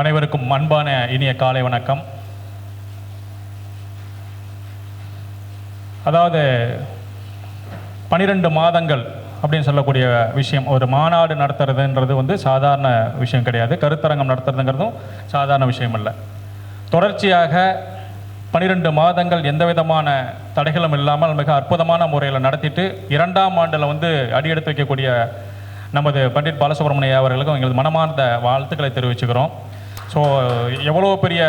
அனைவருக்கும் அன்பான இனிய காலை வணக்கம். அதாவது பனிரெண்டு மாதங்கள் அப்படின்னு சொல்லக்கூடிய விஷயம் ஒரு மாநாடு நடத்துறதுன்றது வந்து சாதாரண விஷயம் கிடையாது. கருத்தரங்கம் நடத்துறதுங்கிறதும் சாதாரண விஷயம் இல்லை தொடர்ச்சியாக பனிரெண்டு மாதங்கள் எந்த விதமான தடைகளும் இல்லாமல் மிக அற்புதமான முறையில் நடத்திட்டு இரண்டாம் ஆண்டில் வந்து அடியெடுத்து வைக்கக்கூடிய நமது பண்டிட் பாலசுப்ரமணிய அவர்களுக்கும் எங்களது மனமார்ந்த வாழ்த்துக்களை தெரிவிச்சுக்கிறோம். ஸோ எவ்வளோ பெரிய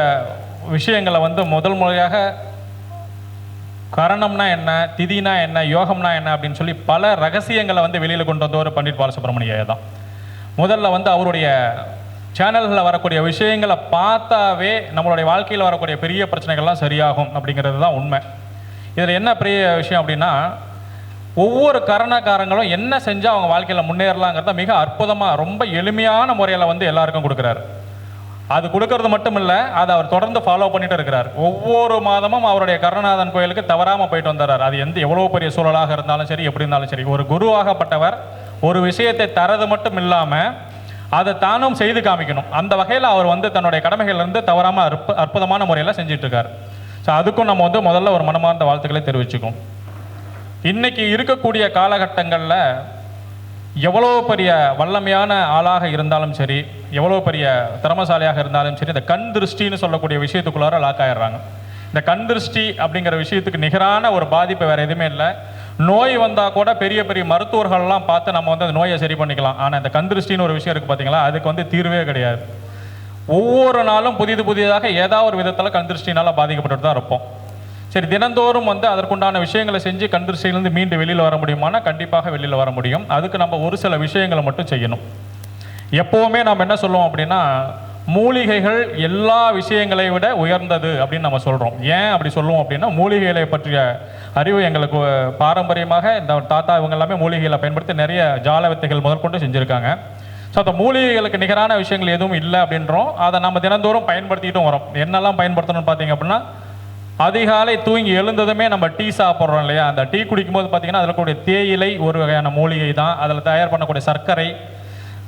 விஷயங்களை வந்து முதல் முறையாக கரணம்னா என்ன திதினா என்ன யோகம்னா என்ன அப்படின்னு சொல்லி பல ரகசியங்களை வந்து வெளியில் கொண்டு வந்தவர் பண்டிட் பாலசுப்ரமணிய தான். முதல்ல வந்து அவருடைய சேனல்களில் வரக்கூடிய விஷயங்களை பார்த்தாவே நம்மளுடைய வாழ்க்கையில் வரக்கூடிய பெரிய பிரச்சனைகள்லாம் சரியாகும் அப்படிங்கிறது தான் உண்மை. இதில் என்ன பெரிய விஷயம் அப்படின்னா ஒவ்வொரு கரணக்காரங்களும் என்ன செஞ்சால் அவங்க வாழ்க்கையில் முன்னேறலாங்கிறத மிக அற்புதமாக ரொம்ப எளிமையான முறையில் வந்து எல்லாருக்கும் கொடுக்குறாரு. அது கொடுக்கறது மட்டும் இல்லை அதை அவர் தொடர்ந்து ஃபாலோ பண்ணிட்டு இருக்கிறார். ஒவ்வொரு மாதமும் அவருடைய கருணாதன் கோயிலுக்கு தவறாமல் போயிட்டு வந்துடுறார் அது எந்த எவ்வளோ பெரிய சூழலாக இருந்தாலும் சரி எப்படி இருந்தாலும் சரி ஒரு குருவாகப்பட்டவர் ஒரு விஷயத்தை தரது மட்டும் இல்லாமல் அதை தானும் செய்து காமிக்கணும். அந்த வகையில் அவர் வந்து தன்னுடைய கடமைகளிலிருந்து தவறாமல் அற்ப அற்புதமான முறையில் செஞ்சிட்ருக்கார் ஸோ அதுக்கும் நம்ம வந்து முதல்ல ஒரு மனமார்ந்த வாழ்த்துக்களை தெரிவிச்சுக்கோம் இன்னைக்கு இருக்கக்கூடிய காலகட்டங்களில் எவ்வளோ பெரிய வல்லமையான ஆளாக இருந்தாலும் சரி எவ்வளோ பெரிய திறமசாலியாக இருந்தாலும் சரி இந்த கண் திருஷ்டின்னு சொல்லக்கூடிய விஷயத்துக்குள்ளார லாக் ஆயிடுறாங்க. இந்த கண் திருஷ்டி அப்படிங்கிற விஷயத்துக்கு நிகரான ஒரு பாதிப்பு வேறு எதுவுமே இல்லை. நோய் வந்தால் கூட பெரிய பெரிய மருத்துவர்கள்லாம் பார்த்து நம்ம வந்து அந்த நோயை சரி பண்ணிக்கலாம். ஆனால் இந்த கண் திருஷ்டின்னு ஒரு விஷயம் இருக்குது பார்த்தீங்களா அதுக்கு வந்து தீர்வே கிடையாது. ஒவ்வொரு நாளும் புதிது புதிதாக ஏதாவது ஒரு விதத்தில் கண் திருஷ்டினால் பாதிக்கப்பட்டு தான் இருப்போம். சரி தினந்தோறும் வந்து அதற்குண்டான விஷயங்களை செஞ்சு கண் மீண்டு வெளியில் வர முடியுமானா கண்டிப்பாக வெளியில் வர முடியும். அதுக்கு நம்ம ஒரு சில விஷயங்களை மட்டும் செய்யணும். எப்போவுமே நம்ம என்ன சொல்லுவோம் அப்படின்னா மூலிகைகள் எல்லா விஷயங்களை விட உயர்ந்தது அப்படின்னு நம்ம சொல்கிறோம் ஏன் அப்படி சொல்லுவோம் அப்படின்னா மூலிகைகளை பற்றிய அறிவு எங்களுக்கு பாரம்பரியமாக இந்த தாத்தா இவங்க எல்லாமே மூலிகைகளை பயன்படுத்தி நிறைய ஜால வித்தைகள் முதற்கொண்டு செஞ்சுருக்காங்க. ஸோ அந்த மூலிகைகளுக்கு நிகரான விஷயங்கள் எதுவும் இல்லை அப்படின்றோம். அதை நம்ம தினந்தோறும் பயன்படுத்திக்கிட்டும் வரோம். என்னெல்லாம் பயன்படுத்தணும்னு பார்த்தீங்க அப்படின்னா அதிகாலை தூங்கி எழுந்ததுமே நம்ம டீ சாப்பிட்றோம் இல்லையா? அந்த டீ குடிக்கும்போது பார்த்தீங்கன்னா அதில் கூடிய தேயிலை ஒரு வகையான மூலிகை தான். அதில் தயார் பண்ணக்கூடிய சர்க்கரை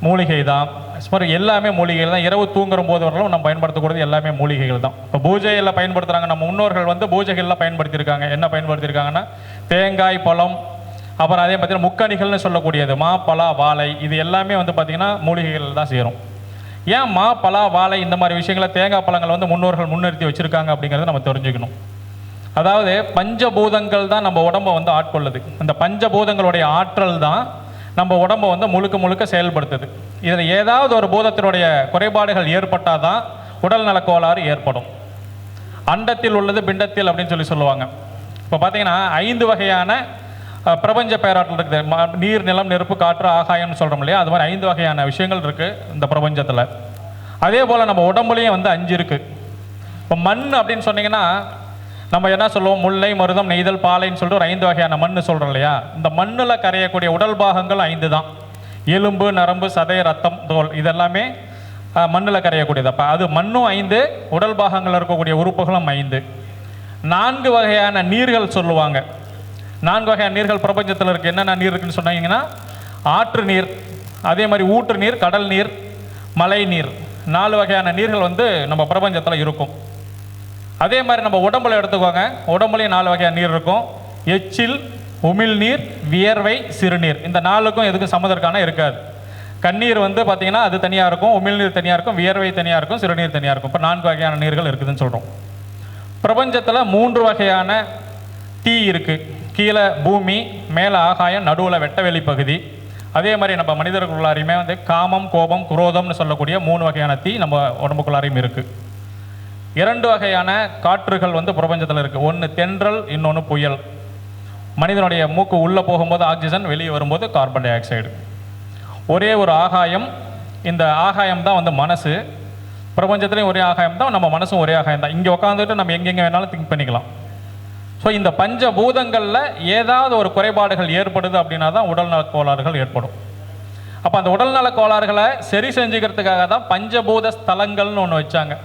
மூலிகை தான். மாதிரி எல்லாமே மூலிகைகள் தான். இரவு தூங்குற போது வரலும் நம்ம பயன்படுத்தக்கூடியது எல்லாமே மூலிகைகள் தான். இப்போ பூஜையில் பயன்படுத்துகிறாங்க நம்ம முன்னோர்கள் வந்து பூஜைகளில் பயன்படுத்தியிருக்காங்க. என்ன பயன்படுத்தியிருக்காங்கன்னா? தேங்காய் பழம் அப்புறம் அதே பார்த்தீங்கன்னா முக்கணிகள்னு சொல்லக்கூடியது. மாப்பலா வாழை இது எல்லாமே வந்து பார்த்திங்கன்னா மூலிகைகள் தான் சேரும். ஏன் மா பலா வாழை இந்த மாதிரி விஷயங்களை தேங்காய் பழங்கள் வந்து முன்னோர்கள் முன்னிறுத்தி வச்சுருக்காங்க அப்படிங்கிறத நம்ம தெரிஞ்சுக்கணும். அதாவது பஞ்சபூதங்கள் தான் நம்ம உடம்பை வந்து ஆட்கொள்ளுது. அந்த பஞ்சபூதங்களுடைய ஆற்றல் தான் நம்ம உடம்பை வந்து முழுக்க முழுக்க செயல்படுத்துது. இதில் ஏதாவது ஒரு பூதத்தினுடைய குறைபாடுகள் ஏற்பட்டால் தான் உடல் நலக் கோளாறு ஏற்படும். அண்டத்தில் உள்ளது பிண்டத்தில் அப்படின்னு சொல்லி சொல்லுவாங்க. இப்போ பார்த்தீங்கன்னா ஐந்து வகையான பிரபஞ்ச பேராற்றல் இருக்குது ம- நீர் நிலம் நெருப்பு காற்று ஆகாயம்னு சொல்கிறோம் இல்லையா? அது மாதிரி ஐந்து வகையான விஷயங்கள் இருக்குது இந்த பிரபஞ்சத்தில். அதே போல் நம்ம உடம்புலையும் வந்து அஞ்சு இருக்குது இப்போ மண் அப்படின்னு சொன்னீங்கன்னா நம்ம என்ன சொல்லுவோம்? முல்லை மருதம் நெய்தல் பாலைன்னு சொல்லிட்டு ஒரு ஐந்து வகையான மண் சொல்கிறோம் இல்லையா? இந்த மண்ணில் கரையக்கூடிய உடல் பாகங்கள் ஐந்து தான். எலும்பு நரம்பு சதை ரத்தம் தோல் இதெல்லாமே மண்ணில் கரையக்கூடியது. அப்போ அது மண்ணும் ஐந்து உடல் பாகங்கள் இருக்கக்கூடிய உறுப்புகளும் ஐந்து. நான்கு வகையான நீர்கள் சொல்லுவாங்க. நான்கு வகையான நீர்கள் பிரபஞ்சத்தில் இருக்குது என்னென்ன நீர் இருக்குன்னு சொன்னீங்கன்னா ஆற்று நீர் அதே மாதிரி ஊற்று நீர் கடல் நீர் மழை நீர். நாலு வகையான நீர்கள் வந்து நம்ம பிரபஞ்சத்தில் இருக்கும். அதே மாதிரி நம்ம உடம்புல எடுத்துக்கோங்க. உடம்புலையும் நாலு வகையான நீர் இருக்கும். எச்சில் உமிழ்நீர் வியர்வை சிறுநீர். இந்த நாலுக்கும் எதுக்கும் சம்மதற்கான இருக்காது. கண்ணீர் வந்து பார்த்தீங்கன்னா அது தனியாக இருக்கும். உமிழ்நீர் தனியாக இருக்கும். வியர்வை தனியாக இருக்கும். சிறுநீர் தனியாக இருக்கும். இப்போ நான்கு வகையான நீர்கள் இருக்குதுன்னு சொல்கிறோம் பிரபஞ்சத்தில் மூன்று வகையான தீ இருக்குது கீழே பூமி மேலே ஆகாயம் நடுவில் வெட்டவெளி பகுதி. அதே மாதிரி நம்ம மனிதர்களுள்ளாரையுமே வந்து காமம் கோபம் குரோதம்னு சொல்லக்கூடிய மூணு வகையான தீ நம்ம உடம்புக்குள்ளாரையும் இருக்குது இரண்டு வகையான காற்றுகள் வந்து பிரபஞ்சத்தில் இருக்குது ஒன்று தென்றல் இன்னொன்று புயல். மனிதனுடைய மூக்கு உள்ளே போகும்போது ஆக்சிஜன் வெளியே வரும்போது கார்பன் டை ஆக்சைடு ஒரே ஒரு ஆகாயம் இந்த ஆகாயம் தான் வந்து மனசு. பிரபஞ்சத்துலேயும் ஒரே ஆகாயம் தான் நம்ம மனசும் ஒரே ஆகாயம் தான். இங்கே உட்காந்துட்டு நம்ம எங்கெங்கே வேணாலும் திங்க் பண்ணிக்கலாம். ஸோ இந்த பஞ்ச பூதங்களில் ஏதாவது ஒரு குறைபாடுகள் ஏற்படுது அப்படின்னா தான் உடல்நலக் கோளாறுகள் ஏற்படும். அப்போ அந்த உடல்நலக் கோளாறுகளை சரி செஞ்சுக்கிறதுக்காக தான் பஞ்சபூத ஸ்தலங்கள்னு ஒன்று வச்சாங்க.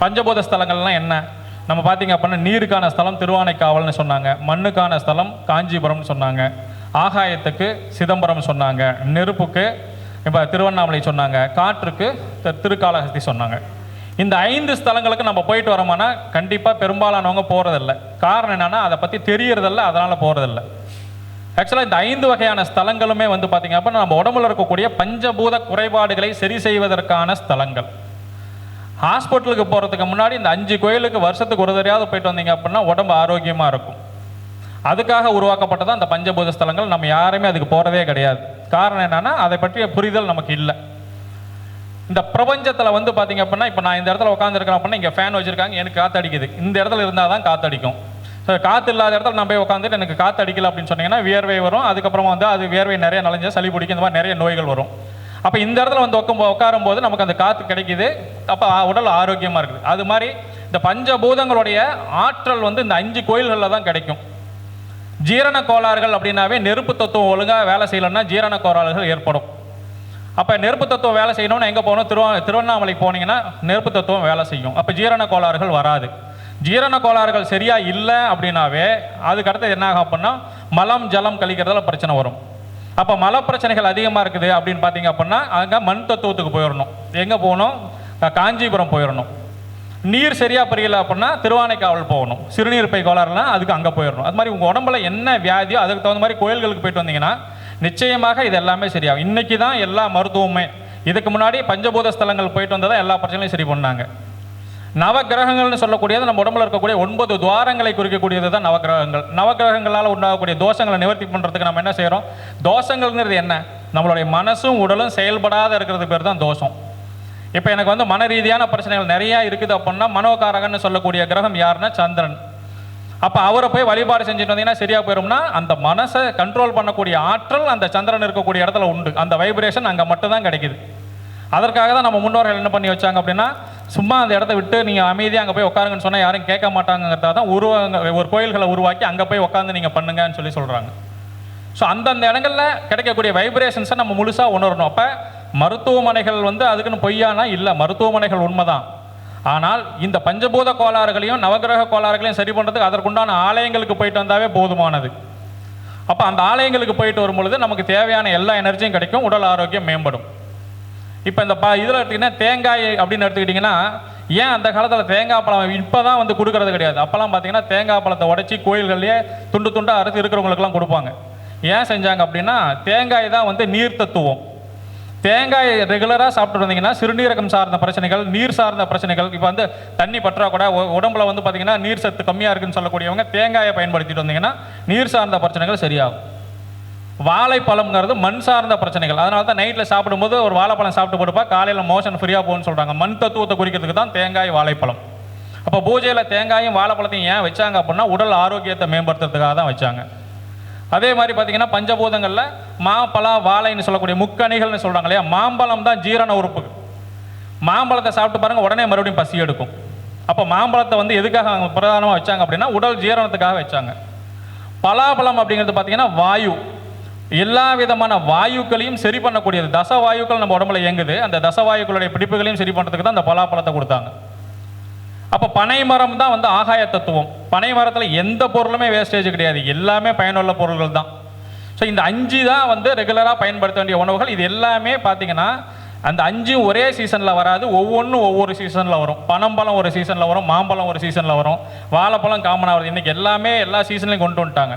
பஞ்சபூத ஸ்தலங்கள்லாம் என்ன? நம்ம பார்த்தீங்க அப்படின்னா நீருக்கான ஸ்தலம் திருவானைக்காவல்னு சொன்னாங்க. மண்ணுக்கான ஸ்தலம் காஞ்சிபுரம்னு சொன்னாங்க. ஆகாயத்துக்கு சிதம்பரம் சொன்னாங்க. நெருப்புக்கு இப்போ திருவண்ணாமலை சொன்னாங்க. காற்றுக்கு தி- சொன்னாங்க. இந்த ஐந்து ஸ்தலங்களுக்கு நம்ம போயிட்டு வரோம்னா கண்டிப்பாக பெரும்பாலானவங்க போகிறதில்ல காரணம் என்னென்னா அதை பற்றி தெரியறதில்ல அதனால் போகிறதில்ல ஆக்சுவலாக இந்த ஐந்து வகையான ஸ்தலங்களுமே வந்து பார்த்திங்க அப்படின்னா நம்ம உடம்புல இருக்கக்கூடிய பஞ்சபூத குறைபாடுகளை சரி செய்வதற்கான ஸ்தலங்கள். ஹாஸ்பிட்டலுக்கு போகிறதுக்கு முன்னாடி இந்த அஞ்சு கோயிலுக்கு வருஷத்துக்கு ஒரு தடையாவது போயிட்டு வந்தீங்க அப்படின்னா உடம்பு ஆரோக்கியமாக இருக்கும். அதுக்காக உருவாக்கப்பட்டதான் அந்த பஞ்சபூத ஸ்தலங்கள். நம்ம யாருமே அதுக்கு போகிறதே கிடையாது. காரணம் என்னென்னா அதை பற்றிய புரிதல் நமக்கு இல்லை. இந்த பிரபஞ்சத்தில் வந்து பார்த்தீங்க அப்படின்னா இப்போ நான் இந்த இடத்துல உட்காந்துருக்கேன் அப்படின்னா இங்கே ஃபேன் வச்சிருக்காங்க எனக்கு காற்று அடிக்குது இந்த இடத்துல இருந்தால் தான் காற்று அடிக்கும் ஸோ காற்று இல்லாத இடத்துல நான் போய் உட்காந்துட்டு எனக்கு காற்று அடிக்கல அப்படின்னு சொன்னீங்கன்னா வியர்வை வரும். அதுக்கப்புறமா வந்து அது வியர்வை நிறைய நனைஞ்சா சளி பிடிக்கும். இந்த மாதிரி நிறைய நோய்கள் வரும். அப்போ இந்த இடத்துல வந்து உட்கும் உட்காரும் போது நமக்கு அந்த காற்று கிடைக்குது. அப்போ உடல் ஆரோக்கியமாக இருக்குது. அது மாதிரி இந்த பஞ்சபூதங்களுடைய ஆற்றல் வந்து இந்த அஞ்சு கோயில்களில் தான் கிடைக்கும். ஜீரண கோளாறுகள் அப்படின்னாவே நெருப்பு தத்துவம் ஒழுங்காக வேலை செய்யலைன்னா ஜீரண கோளாறுகள் ஏற்படும். அப்போ நெருப்பு தத்துவம் வேலை செய்யணும்னு எங்கே போகணும்? திருவ திருவண்ணாமலைக்கு போனீங்கன்னா நெருப்பு தத்துவம் வேலை செய்யும். அப்போ ஜீரண கோளாறுகள் வராது. ஜீரண கோளாறுகள் சரியாக இல்லை அப்படின்னாவே அதுக்கு அடுத்து என்ன ஆகும் அப்படின்னா மலம் ஜலம் கழிக்கிறதுல பிரச்சனை வரும். அப்போ மல பிரச்சனைகள் அதிகமாக இருக்குது அப்படின்னு பார்த்தீங்க அப்படின்னா அங்கே மண் தத்துவத்துக்கு போயிடணும் எங்கே போகணும்? காஞ்சிபுரம் போயிடணும் நீர் சரியாக புரியல அப்படின்னா திருவானைக்காவல் போகணும். சிறுநீர் பை கோளாறுனா அதுக்கு அங்கே போயிடணும் அது மாதிரி உங்கள் உடம்புல என்ன வியாதியோ அதுக்கு தகுந்த மாதிரி கோயில்களுக்கு போயிட்டு வந்தீங்கன்னா நிச்சயமாக இது எல்லாமே சரியாகும். இன்றைக்கி தான் எல்லா மருத்துவமே இதுக்கு முன்னாடி பஞ்சபூத ஸ்தலங்கள் போயிட்டு தான் எல்லா பிரச்சனையும் சரி பண்ணாங்க. நவகிரகங்கள்னு சொல்லக்கூடியது நம்ம உடம்புல இருக்கக்கூடிய ஒன்பது துவாரங்களை குறிக்கக்கூடியது தான் நவகிரகங்கள் நவகிரகங்களால் உண்டாகக்கூடிய தோஷங்களை நிவர்த்தி பண்ணுறதுக்கு நம்ம என்ன செய்கிறோம் தோஷங்கள்ங்கிறது என்ன? நம்மளுடைய மனசும் உடலும் செயல்படாத இருக்கிறது பேர் தான் தோஷம். இப்போ எனக்கு வந்து மன ரீதியான பிரச்சனைகள் நிறையா இருக்குது அப்படின்னா மனோகாரகன்னு சொல்லக்கூடிய கிரகம் யாருன்னா சந்திரன். அப்போ அவரை போய் வழிபாடு செஞ்சுட்டு வந்தீங்கன்னா சரியாக போயிடும்னா அந்த மனசை கண்ட்ரோல் பண்ணக்கூடிய ஆற்றல் அந்த சந்திரன் இருக்கக்கூடிய இடத்துல உண்டு. அந்த வைப்ரேஷன் அங்கே மட்டும்தான் கிடைக்குது. அதற்காக தான் நம்ம முன்னோர்கள் என்ன பண்ணி வச்சாங்க அப்படின்னா சும்மா அந்த இடத்த விட்டு நீங்கள் அமைதியாக அங்கே போய் உட்காருங்கன்னு சொன்னால் யாரும் கேட்க மாட்டாங்கிறதா தான் உருவங்க ஒரு கோயில்களை உருவாக்கி அங்கே போய் உட்காந்து நீங்கள் பண்ணுங்கன்னு சொல்லி சொல்கிறாங்க ஸோ அந்தந்த இடங்களில் கிடைக்கக்கூடிய வைப்ரேஷன்ஸை நம்ம முழுசாக உணரணும். அப்போ மருத்துவமனைகள் வந்து அதுக்குன்னு பொய்யானா இல்லை மருத்துவமனைகள் உண்மைதான். ஆனால் இந்த பஞ்சபூத கோளாறுகளையும் நவகிரக கோளாறுகளையும் சரி பண்ணுறதுக்கு அதற்குண்டான ஆலயங்களுக்கு போயிட்டு வந்தாவே போதுமானது. அப்போ அந்த ஆலயங்களுக்கு போயிட்டு வரும் பொழுது நமக்கு தேவையான எல்லா எனர்ஜியும் கிடைக்கும் உடல் ஆரோக்கியம் மேம்படும். இப்போ இந்த ப இதில் எடுத்துக்கிட்டிங்கன்னா தேங்காய் அப்படின்னு எடுத்துக்கிட்டிங்கன்னா ஏன் அந்த காலத்தில் தேங்காய் பழம் இப்போ தான் வந்து கொடுக்கறது கிடையாது? அப்போல்லாம் பார்த்தீங்கன்னா தேங்காய் பழத்தை உடச்சி கோயில்கள்லேயே துண்டு துண்டாக அறுத்து இருக்கிறவங்களுக்குலாம் கொடுப்பாங்க. ஏன் செஞ்சாங்க அப்படின்னா தேங்காய் தான் வந்து நீர் தத்துவம் தேங்காய் ரெகுலராக சாப்பிட்டு வந்தீங்கன்னா சிறுநீரகம் சார்ந்த பிரச்சனைகள் நீர் சார்ந்த பிரச்சனைகள் இப்போ வந்து தண்ணி பற்றாக்குறை உ- உடம்புல வந்து பார்த்தீங்கன்னா நீர் சத்து கம்மியாக இருக்குன்னு சொல்லக்கூடியவங்க தேங்காயை பயன்படுத்திட்டு வந்தீங்கன்னா நீர் சார்ந்த பிரச்சனைகள் சரியாகும். வாழைப்பழம்ங்கிறது மண் சார்ந்த பிரச்சனைகள். அதனால தான் நைட்டில் சாப்பிடும்போது ஒரு வாழைப்பழம் சாப்பிட்டு போட்டுப்பா காலையில் மோஷன் ஃப்ரீயாக போகணும்னு சொல்கிறாங்க மண் தத்துவத்தை குறிக்கிறதுக்கு தான் தேங்காய் வாழைப்பழம். அப்போ பூஜையில் தேங்காயும் வாழைப்பழத்தையும் ஏன் வச்சாங்க அப்படின்னா உடல் ஆரோக்கியத்தை மேம்படுத்துறதுக்காக தான் வச்சாங்க. அதே மாதிரி பார்த்தீங்கன்னா பஞ்சபூதங்களில் மாப்பழம் வாழைன்னு சொல்லக்கூடிய முக்கணிகள்னு சொல்கிறாங்க இல்லையா? மாம்பழம் தான் ஜீரண உறுப்பு. மாம்பழத்தை சாப்பிட்டு பாருங்கள் உடனே மறுபடியும் பசி எடுக்கும். அப்போ மாம்பழத்தை வந்து எதுக்காக அவங்க பிரதானமாக வச்சாங்க அப்படின்னா உடல் ஜீரணத்துக்காக வச்சாங்க. பலாப்பழம் அப்படிங்கிறது பார்த்தீங்கன்னா வாயு. எல்லா விதமான வாயுக்களையும் சரி பண்ணக்கூடியது. தச வாயுக்கள் நம்ம உடம்புல இயங்குது. அந்த தச வாயுக்களுடைய பிடிப்புகளையும் சரி பண்ணுறதுக்கு தான் அந்த பலாப்பழத்தை கொடுத்தாங்க. அப்போ பனை மரம் தான் வந்து ஆகாய தத்துவம். பனை மரத்தில் எந்த பொருளுமே வேஸ்டேஜ் கிடையாது. எல்லாமே பயனுள்ள பொருள்கள் தான். ஸோ இந்த அஞ்சு தான் வந்து ரெகுலராக பயன்படுத்த வேண்டிய உணவுகள். இது எல்லாமே பார்த்தீங்கன்னா அந்த அஞ்சும் ஒரே சீசனில் வராது. ஒவ்வொன்றும் ஒவ்வொரு சீசனில் வரும். பனம்பழம் ஒரு சீசனில் வரும். மாம்பழம் ஒரு சீசனில் வரும். வாழைப்பழம் காமனாக வருது. இன்றைக்கி எல்லாமே எல்லா சீசன்லையும் கொண்டு வந்துட்டாங்க.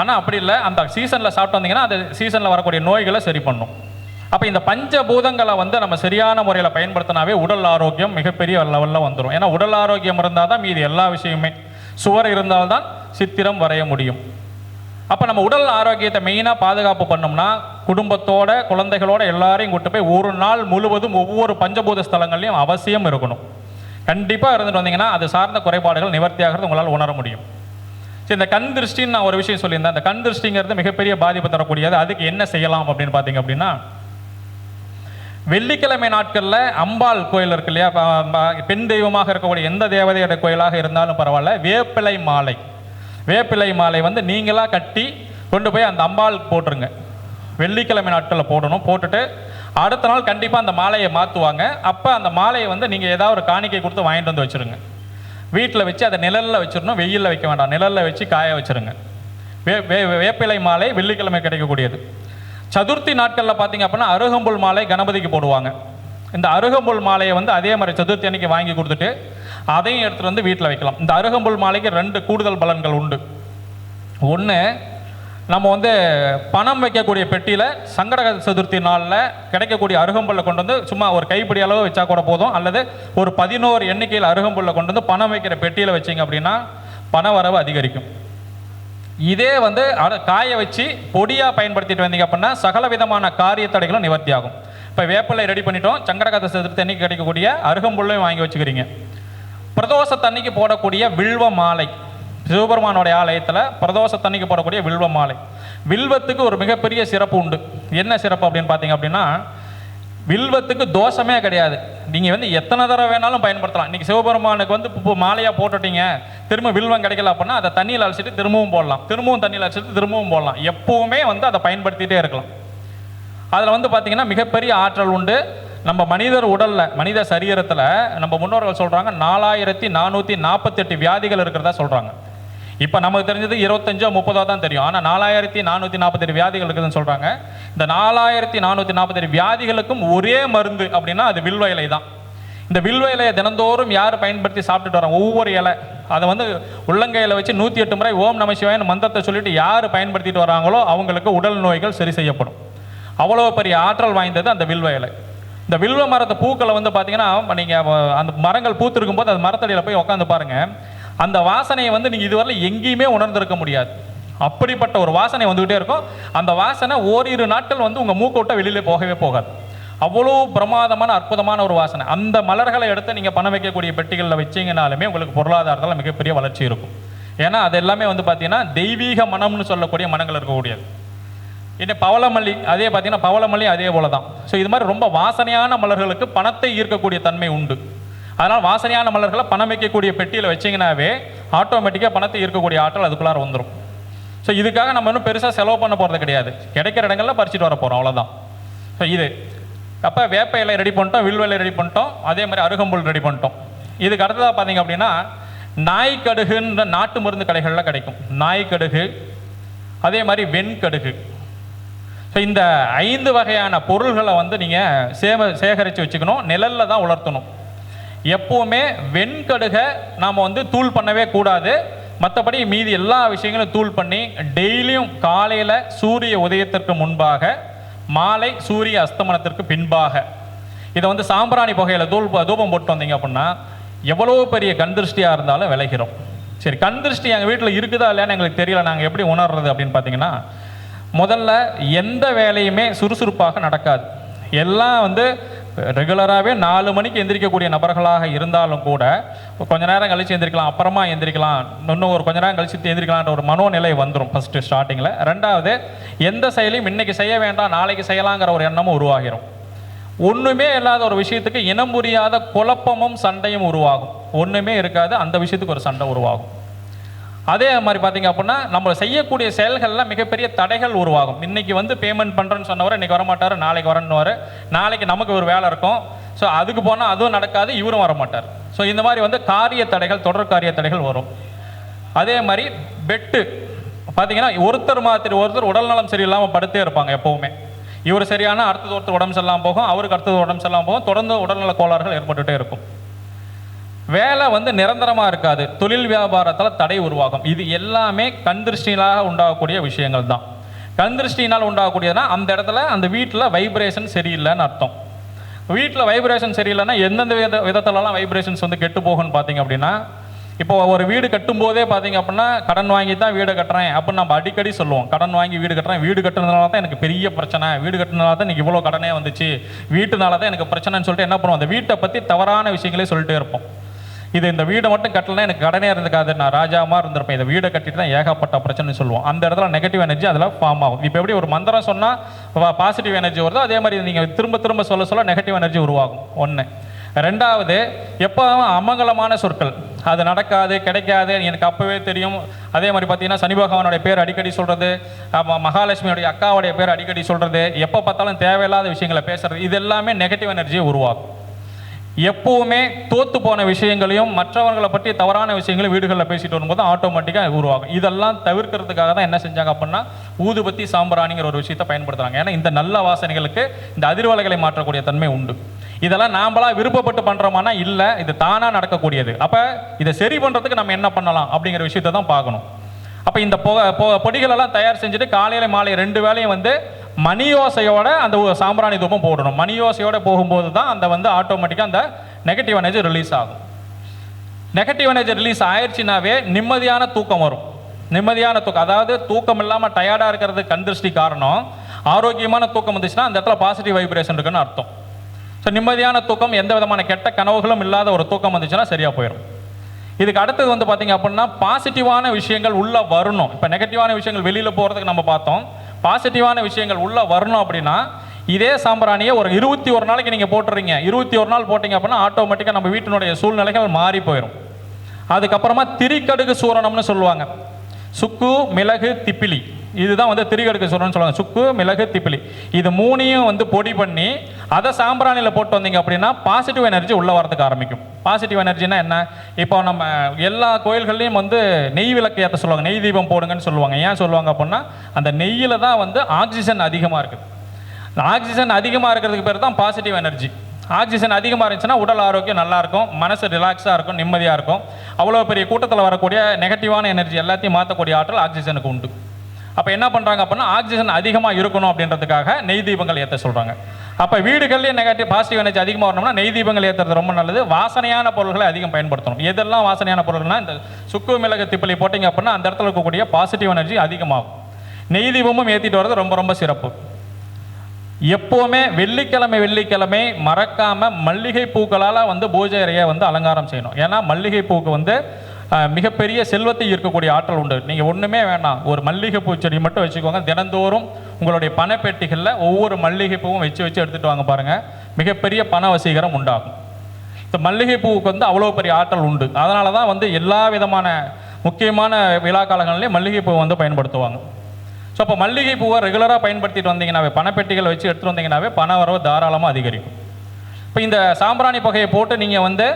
ஆனால் அப்படி இல்லை. அந்த சீசனில் சாப்பிட்டு வந்தீங்கன்னா அந்த சீசனில் வரக்கூடிய நோய்களை சரி பண்ணும். அப்போ இந்த பஞ்சபூதங்களை வந்து நம்ம சரியான முறையில் பயன்படுத்தினாவே உடல் ஆரோக்கியம் மிகப்பெரிய லெவலில் வந்துடும் ஏன்னா உடல் ஆரோக்கியம் இருந்தால் தான் மீதி எல்லா விஷயமே சுவர் இருந்தால்தான் சித்திரம் வரைய முடியும். அப்போ நம்ம உடல் ஆரோக்கியத்தை மெயினாக பாதுகாப்பு பண்ணோம்னா குடும்பத்தோட குழந்தைகளோட எல்லாரையும் கூட்டு போய் ஒரு நாள் முழுவதும் ஒவ்வொரு பஞ்சபூத ஸ்தலங்கள்லையும் அவசியம் இருக்கணும். கண்டிப்பாக இருந்துட்டு வந்தீங்கன்னா அது சார்ந்த குறைபாடுகள் நிவர்த்தியாகிறது உங்களால் உணர முடியும். சரி இந்த கண் திருஷ்டின்னு நான் ஒரு விஷயம் சொல்லியிருந்தேன். அந்த கண் திருஷ்டிங்கிறது மிகப்பெரிய பாதிப்பு தரக்கூடியது. அதுக்கு என்ன செய்யலாம் அப்படின்னு பார்த்தீங்க அப்படின்னா வெள்ளிக்கிழமை நாட்களில் அம்பாள் கோயில் இருக்கு இல்லையா? பெண் தெய்வமாக இருக்கக்கூடிய எந்த தேவதையோட கோயிலாக இருந்தாலும் பரவாயில்ல. வேப்பிலை மாலை. வேப்பிலை மாலை வந்து நீங்களாக கட்டி கொண்டு போய் அந்த அம்பாள் போட்டுருங்க. வெள்ளிக்கிழமை நாட்களில் போடணும் போட்டுட்டு அடுத்த நாள் கண்டிப்பாக அந்த மாலையை மாற்றுவாங்க அப்போ அந்த மாலையை வந்து நீங்கள் ஏதாவது ஒரு காணிக்கை கொடுத்து வாங்கிட்டு வந்து வச்சுருங்க. வீட்டில் வச்சு அதை நிழலில் வச்சிடணும் வெயிலில் வைக்க வேண்டாம். நிழலில் வச்சு காய வச்சுருங்க. வே வே வேப்பிலை மாலை வெள்ளிக்கிழமை கிடைக்கக்கூடியது. சதுர்த்தி நாட்களில் பார்த்தீங்க அப்படின்னா அருகம்புல் மாலை கணபதிக்கு போடுவாங்க. இந்த அருகம்புல் மாலையை வந்து அதே மாதிரி சதுர்த்தி அன்னைக்கு வாங்கி கொடுத்துட்டு அதையும் எடுத்துகிட்டு வந்து வீட்டில் வைக்கலாம். இந்த அருகம்புல் மாலைக்கு ரெண்டு கூடுதல் பலன்கள் உண்டு. ஒன்று நம்ம வந்து பணம் வைக்கக்கூடிய பெட்டியில் சங்கடக சதுர்த்தி நாளில் கிடைக்கக்கூடிய அருகம்புல்லை கொண்டு வந்து சும்மா ஒரு கைப்பிடி அளவு வச்சா கூட போதும். அல்லது ஒரு பதினோரு எண்ணிக்கையில் அருகம்புல்லை கொண்டு வந்து பணம் வைக்கிற பெட்டியில் வச்சீங்க அப்படின்னா பண வரவு அதிகரிக்கும். இதே வந்து காய வச்சு பொடியாக பயன்படுத்திட்டு வந்தீங்க அப்படின்னா சகல விதமான காரிய தடைகளும் நிவர்த்தி ஆகும் இப்போ வேப்பிலை ரெடி பண்ணிட்டோம். சங்கடகாத சதுர்த்தி அன்னைக்கு கிடைக்கக்கூடிய அருகம்புல்லையும் வாங்கி வச்சுக்கிறீங்க. பிரதோஷ தண்ணிக்கு போடக்கூடிய வில்வ மாலை. சிவபெருமானுடைய ஆலயத்தில் பிரதோஷ தண்ணிக்கு போடக்கூடிய வில்வ மாலை. வில்வத்துக்கு ஒரு மிகப்பெரிய சிறப்பு உண்டு. என்ன சிறப்பு அப்படின்னு பார்த்தீங்க அப்படின்னா வில்வத்துக்கு தோஷமே கிடையாது. நீங்கள் வந்து எத்தனை தடவை வேணாலும் பயன்படுத்தலாம். இன்னைக்கு சிவபெருமானுக்கு வந்து இப்போ மாலையாக போட்டுட்டீங்க. திரும்ப வில்வம் கிடைக்கல அப்படின்னா அதை தண்ணியில் அழைச்சிட்டு திரும்பவும் போடலாம். திரும்பவும் தண்ணியில் அழைச்சிட்டு திரும்பவும் போடலாம். எப்பவுமே வந்து அதை பயன்படுத்திகிட்டே இருக்கலாம். அதில் வந்து பார்த்தீங்கன்னா மிகப்பெரிய ஆற்றல் உண்டு. நம்ம மனிதர் உடலில் மனித சரீரத்தில் நம்ம முன்னோர்கள் சொல்கிறாங்க நாலாயிரத்தி நானூற்றி நாற்பத்தெட்டு வியாதிகள் இருக்கிறதா சொல்கிறாங்க இப்போ நமக்கு தெரிஞ்சது இருபத்தஞ்சோ முப்பதோ தான் தெரியும். ஆனால் நாலாயிரத்தி நானூற்றி நாற்பத்தெட்டு வியாதிகள் இருக்குதுன்னு சொல்கிறாங்க இந்த நாலாயிரத்தி நானூற்றி நாற்பத்தெட்டு வியாதிகளுக்கும் ஒரே மருந்து அப்படின்னா அது வில்வ இலை தான். இந்த வில்வ இலையை தினந்தோறும் யார் பயன்படுத்தி சாப்பிட்டுட்டு வராங்க? ஒவ்வொரு இலை. அதை வந்து உள்ளங்கையில் வச்சு நூற்றி எட்டு முறை ஓம் நமசிவாயன் மந்திரத்தை சொல்லிட்டு யார் பயன்படுத்திட்டு வராங்களோ அவங்களுக்கு உடல் நோய்கள் சரி செய்யப்படும். அவ்வளோ பெரிய ஆற்றல் வாய்ந்தது அந்த வில்வ இலை. இந்த வில்வ மரத்து பூக்களை வந்து பார்த்தீங்கன்னா நீங்கள் அந்த மரங்கள் பூத்திருக்கும் போது அந்த மரத்தடியில் போய் உட்காந்து பாருங்கள் அந்த வாசனையை வந்து நீங்கள் இதுவரை எங்கேயுமே உணர்ந்திருக்க முடியாது. அப்படிப்பட்ட ஒரு வாசனை வந்துக்கிட்டே இருக்கும். அந்த வாசனை ஓரிரு நாட்கள் வந்து உங்கள் மூக்கோட்டை வெளியில் போகவே போகாது. அவ்வளோ பிரமாதமான அற்புதமான ஒரு வாசனை. அந்த மலர்களை எடுத்து நீங்கள் பணம் வைக்கக்கூடிய பெட்டிகளில் வச்சிங்கனாலுமே உங்களுக்கு பொருளாதாரத்தில் மிகப்பெரிய வளர்ச்சி இருக்கும். ஏன்னா அது எல்லாமே வந்து பார்த்தீங்கன்னா தெய்வீக மனம்னு சொல்லக்கூடிய மனங்கள் இருக்கக்கூடியது. இன்னும் பவளமல்லி அதே பார்த்தீங்கன்னா பவளமல்லி அதே போல தான் ஸோ இது மாதிரி ரொம்ப வாசனையான மலர்களுக்கு பணத்தை ஈர்க்கக்கூடிய தன்மை உண்டு. அதனால் வாசனையான மலர்களை பணம் வைக்கக்கூடிய பெட்டியில் வச்சிங்கனாவே ஆட்டோமேட்டிக்காக பணத்தை ஈர்க்கக்கூடிய ஆற்றல் அதுக்குள்ளார வந்துடும் ஸோ இதுக்காக நம்ம இன்னும் பெருசாக செலவு பண்ண போகிறது கிடையாது. கிடைக்கிற இடங்களில் பறிச்சுட்டு வர போகிறோம் அவ்வளோதான் ஸோ இது. அப்போ வேப்ப இலை ரெடி பண்ணிட்டோம் வில்வலை ரெடி பண்ணிட்டோம் அதே மாதிரி அருகம்புல் ரெடி பண்ணிட்டோம். இதுக்கு அடுத்ததாக பார்த்தீங்க அப்படின்னா நாய்க்கடுகுன்ற நாட்டு மருந்து கடைகளில் கிடைக்கும். நாய்க்கடுகு அதே மாதிரி வெண்கடுகு ஸோ இந்த ஐந்து வகையான பொருள்களை வந்து நீங்கள் சேம சேகரித்து வச்சுக்கணும் நிழலில் தான் உலர்த்தணும். எப்போவுமே வெண்கடுகை நாம் வந்து தூள் பண்ணவே கூடாது. மற்றபடி மீதி எல்லா விஷயங்களும் தூள் பண்ணி டெய்லியும் காலையில் சூரிய உதயத்திற்கு முன்பாக மாலை சூரிய அஸ்தமனத்திற்கு பின்பாக. இதை வந்து சாம்பிராணி புகையில் தூள் தூபம் போட்டு வந்தீங்க அப்படின்னா எவ்வளோ பெரிய கண் திருஷ்டியாக இருந்தாலும் விளைகிறோம் சரி கண் திருஷ்டி எங்கள் வீட்டில் இருக்குதா இல்லையான்னு எங்களுக்கு தெரியல நாங்கள் எப்படி உணர்றது அப்படின்னு பார்த்தீங்கன்னா முதல்ல எந்த வேலையுமே சுறுசுறுப்பாக நடக்காது. எல்லாம் வந்து ரெகுலராகவே நாலு மணிக்கு எந்திரிக்கக்கூடிய நபர்களாக இருந்தாலும் கூட கொஞ்ச நேரம் கழித்து எந்திரிக்கலாம் அப்புறமா எந்திரிக்கலாம் இன்னும் ஒரு கொஞ்ச நேரம் கழித்து எந்திரிக்கலான்ற ஒரு மனோநிலை வந்துடும் ஃபஸ்ட்டு ஸ்டார்டிங்கில் ரெண்டாவது எந்த செயலையும் இன்னைக்கு செய்ய வேண்டாம் நாளைக்கு செய்யலாங்கிற ஒரு எண்ணமும் உருவாகிரும். ஒன்றுமே இல்லாத ஒரு விஷயத்துக்கு இனம் புரியாத குழப்பமும் சண்டையும் உருவாகும். ஒன்றுமே இருக்காது அந்த விஷயத்துக்கு ஒரு சண்டை உருவாகும். அதே மாதிரி பார்த்தீங்க அப்படின்னா நம்ம செய்யக்கூடிய செயல்களில் மிகப்பெரிய தடைகள் உருவாகும். இன்னைக்கு வந்து பேமெண்ட் பண்ணுறேன்னு சொன்னவர் இன்னைக்கு வரமாட்டார் நாளைக்கு வரணுவார் நாளைக்கு நமக்கு ஒரு வேலை இருக்கும். ஸோ அதுக்கு போனால் அதுவும் நடக்காது இவரும் வரமாட்டார். ஸோ இந்த மாதிரி வந்து காரிய தடைகள் தொடர் காரிய தடைகள் வரும். அதே மாதிரி பெட்டு. பார்த்தீங்கன்னா ஒருத்தர் மாதிரி ஒருத்தர் உடல்நலம் சரியில்லாமல் படுத்தே இருப்பாங்க எப்போவுமே. இவர் சரியான அடுத்தது ஒருத்தர் உடம்பு சரியில்லாமல் போகும் அவருக்கு அடுத்தது உடம்பு சரியில்லாமல் போகும். தொடர்ந்து உடல்நல கோளாறுகள் ஏற்பட்டுட்டே இருக்கும். வேலை வந்து நிரந்தரமாக இருக்காது. தொழில் வியாபாரத்தில் தடை உருவாகும். இது எல்லாமே கண் உண்டாகக்கூடிய விஷயங்கள் தான். கண் திருஷ்டியினால் உண்டாகக்கூடியதுனா அந்த இடத்துல அந்த வீட்டில் வைப்ரேஷன் சரியில்லைன்னு அர்த்தம். வீட்டில் வைப்ரேஷன் சரியில்லைன்னா எந்தெந்த வித விதத்துலலாம் வைப்ரேஷன்ஸ் வந்து கெட்டு போகும்னு பார்த்தீங்க அப்படின்னா இப்போ ஒரு வீடு கட்டும்போதே பார்த்தீங்க அப்படின்னா கடன் வாங்கி தான் வீடு கட்டுறேன் அப்படின்னு நம்ம அடிக்கடி சொல்லுவோம். கடன் வாங்கி வீடு கட்டுறேன் வீடு கட்டுறதுனால தான் எனக்கு பெரிய பிரச்சனை. வீடு கட்டுறதுனால தான் எனக்கு இவ்வளோ கடனே வந்துச்சு. வீட்டுனால தான் எனக்கு பிரச்சனைன்னு சொல்லிட்டு என்ன பண்ணுவோம்? அந்த வீட்டை பற்றி தவறான விஷயங்களே சொல்லிட்டே இருப்போம். இது இந்த வீடை மட்டும் கட்டலைன்னா எனக்கு கடனே இருந்துக்காது நான் ராஜாமா இருந்திருப்பேன். இந்த வீடை கட்டிட்டு தான் ஏகப்பட்ட பிரச்சனை சொல்லுவோம். அந்த இடத்துல நெகட்டிவ் எனர்ஜி அதில் ஃபார்ம் ஆகும். இப்போ எப்படி ஒரு மந்திரம் சொன்னால் பாசிட்டிவ் எனர்ஜி வருதோ அதே மாதிரி நீங்கள் திரும்ப திரும்ப சொல்ல சொல்ல நெகட்டிவ் எனர்ஜி உருவாகும். ஒன்று ரெண்டாவது எப்போவும் அமங்கலமான சொற்கள். அது நடக்காது கிடைக்காது எனக்கு அப்பவே தெரியும். அதே மாதிரி பார்த்தீங்கன்னா சனி பகவானுடைய பேர் அடிக்கடி சொல்கிறது மகாலட்சுமியுடைய அக்காவுடைய பேர் அடிக்கடி சொல்கிறது எப்போ பார்த்தாலும் தேவையில்லாத விஷயங்களை பேசுறது இது எல்லாமே நெகட்டிவ் எனர்ஜியை உருவாக்கும். எப்பவுமே தோத்து போன விஷயங்களையும் மற்றவர்களை பற்றி தவறான விஷயங்களையும் வீடுகளில் பேசிட்டு வரும்போது ஆட்டோமேட்டிக்காக உருவாகும். இதெல்லாம் தவிர்க்கிறதுக்காக தான் என்ன செஞ்சாங்க அப்படின்னா ஊதுபத்தி சாம்பிராணிங்கிற ஒரு விஷயத்தை பயன்படுத்துகிறாங்க ஏன்னா இந்த நல்ல வாசனைகளுக்கு இந்த அதிர்வலைகளை மாற்றக்கூடிய தன்மை உண்டு. இதெல்லாம் நாம்பளா விருப்பப்பட்டு பண்ணுறோமானா இல்லை இது தானாக நடக்கக்கூடியது. அப்போ இதை சரி பண்ணுறதுக்கு நம்ம என்ன பண்ணலாம் அப்படிங்கிற விஷயத்தை தான் பார்க்கணும். அப்போ இந்த பொ- பொ- பொடிகளெல்லாம் தயார் செஞ்சுட்டு காலையில் மாலை ரெண்டு வேளையும் வந்து மணியோசையோட அந்த ஒரு சாம்பிராணி தூபம் போடணும். மணியோசையோட போகும்போது தான் அந்த வந்து ஆட்டோமேட்டிக்காக அந்த நெகட்டிவ் எனர்ஜி ரிலீஸ் ஆகும். நெகட்டிவ் எனர்ஜி ரிலீஸ் ஆயிடுச்சுனாவே நிம்மதியான தூக்கம் வரும். நிம்மதியான தூக்கம். அதாவது தூக்கம் இல்லாமல் டயர்டாக இருக்கிறது கண் திருஷ்டி காரணம் ஆரோக்கியமான தூக்கம் வந்துச்சுன்னா அந்த இடத்துல பாசிட்டிவ் வைப்ரேஷன் இருக்குன்னு அர்த்தம். ஸோ நிம்மதியான தூக்கம் எந்த விதமான கெட்ட கனவுகளும் இல்லாத ஒரு தூக்கம் வந்துச்சுன்னா சரியாக போயிடும் இதுக்கு அடுத்தது வந்து பார்த்தீங்க அப்படின்னா பாசிட்டிவான விஷயங்கள் உள்ளே வரணும். இப்போ நெகட்டிவான விஷயங்கள் வெளியில் போகிறதுக்கு நம்ம பார்த்தோம். பாசிட்டிவான விஷயங்கள் உள்ளே வரணும் அப்படின்னா இதே சாம்பிராணியை ஒரு இருபத்தி ஒரு நாளைக்கு நீங்கள் போட்டுறீங்க. இருபத்தி ஒரு நாள் போட்டிங்க அப்படின்னா ஆட்டோமேட்டிக்காக நம்ம வீட்டினுடைய சூழ்நிலைகள் மாறி போயிடும் அதுக்கப்புறமா திரிக்கடுகு சூரணம்னு சொல்லுவாங்க. சுக்கு மிளகு திப்பிலி. இதுதான் வந்து திரிகடுக்கு சூரணம்னு சொல்லுவாங்க. சுக்கு மிளகு திப்பிலி. இது மூணையும் வந்து பொடி பண்ணி அதை சாம்பிராணியில் போட்டு வந்தீங்க அப்படின்னா பாசிட்டிவ் எனர்ஜி உள்ளே வரதுக்கு ஆரம்பிக்கும். பாசிட்டிவ் எனர்ஜினா என்ன? இப்போ நம்ம எல்லா கோயில்கள்லையும் வந்து நெய் விளக்கு ஏற்ற சொல்லுவாங்க. நெய் தீபம் போடுங்கன்னு சொல்லுவாங்க. ஏன் சொல்லுவாங்க அப்படின்னா அந்த நெய்யில் தான் வந்து ஆக்சிஜன் அதிகமாக இருக்குது. ஆக்சிஜன் அதிகமாக இருக்கிறதுக்கு பேர் தான் பாசிட்டிவ் எனர்ஜி ஆக்சிஜன் அதிகமாக இருந்துச்சுன்னா உடல் ஆரோக்கியம் நல்லாயிருக்கும் மனசு ரிலாக்ஸாக இருக்கும். நிம்மதியாக இருக்கும். அவ்வளோ பெரிய கூட்டத்தில் வரக்கூடிய நெகட்டிவான எனர்ஜி எல்லாத்தையும் மாற்றக்கூடிய ஆற்றல் ஆக்சிஜனுக்கு உண்டு. அப்போ என்ன பண்ணுறாங்க அப்படின்னா ஆக்சிஜன் அதிகமாக இருக்கணும் அப்படின்றதுக்காக நெய் தீபங்கள் ஏற்ற சொல்கிறாங்க அப்போ வீடுகள்லேயே நெகட்டிவ் பாசிட்டிவ் எனர்ஜி அதிகமாக வரணும்னா நெய் தீபங்கள் ஏற்றுறது ரொம்ப நல்லது. வாசனையான பொருள்களை அதிகம் பயன்படுத்தணும். எதெல்லாம் வாசனையான பொருள்னா இந்த சுக்கு மிளகு திப்பலி போட்டிங்க அப்படின்னா அந்த இடத்துல இருக்கக்கூடிய பாசிட்டிவ் எனர்ஜி அதிகமாகும். நெய் தீபமும் ஏற்றிட்டு வர்றது ரொம்ப ரொம்ப சிறப்பு. எப்போவுமே வெள்ளிக்கிழமை வெள்ளிக்கிழமை மறக்காமல் மல்லிகை பூக்களால் வந்து பூஜை அறையை வந்து அலங்காரம் செய்யணும். ஏன்னா மல்லிகை பூக்கு வந்து மிகப்பெரிய செல்வத்தை ஈர்க்கக்கூடிய ஆற்றல் உண்டு. நீங்கள் ஒன்றுமே வேணாம். ஒரு மல்லிகை பூச்செடி மட்டும் வச்சுக்கோங்க. தினந்தோறும் உங்களுடைய பணப்பெட்டிகளில் ஒவ்வொரு மல்லிகை பூவும் வச்சு வச்சு எடுத்துகிட்டு வாங்க பாருங்கள் மிகப்பெரிய பண வசீகரம் உண்டாகும். இந்த மல்லிகை பூவுக்கு வந்து அவ்வளோ பெரிய ஆற்றல் உண்டு. அதனால தான் வந்து எல்லா விதமான முக்கியமான விழா காலங்கள்லேயும் மல்லிகை வந்து பயன்படுத்துவாங்க. ஸோ அப்போ மல்லிகை பூவை ரெகுலராக பயன்படுத்திட்டு வந்தீங்கன்னாவே பணப்பெட்டிகள் வச்சு எடுத்துகிட்டு வந்தீங்கன்னாவே பண வரவு தாராளமாக அதிகரிக்கும். இப்போ இந்த சாம்பிராணி பகையை போட்டு நீங்கள் வந்து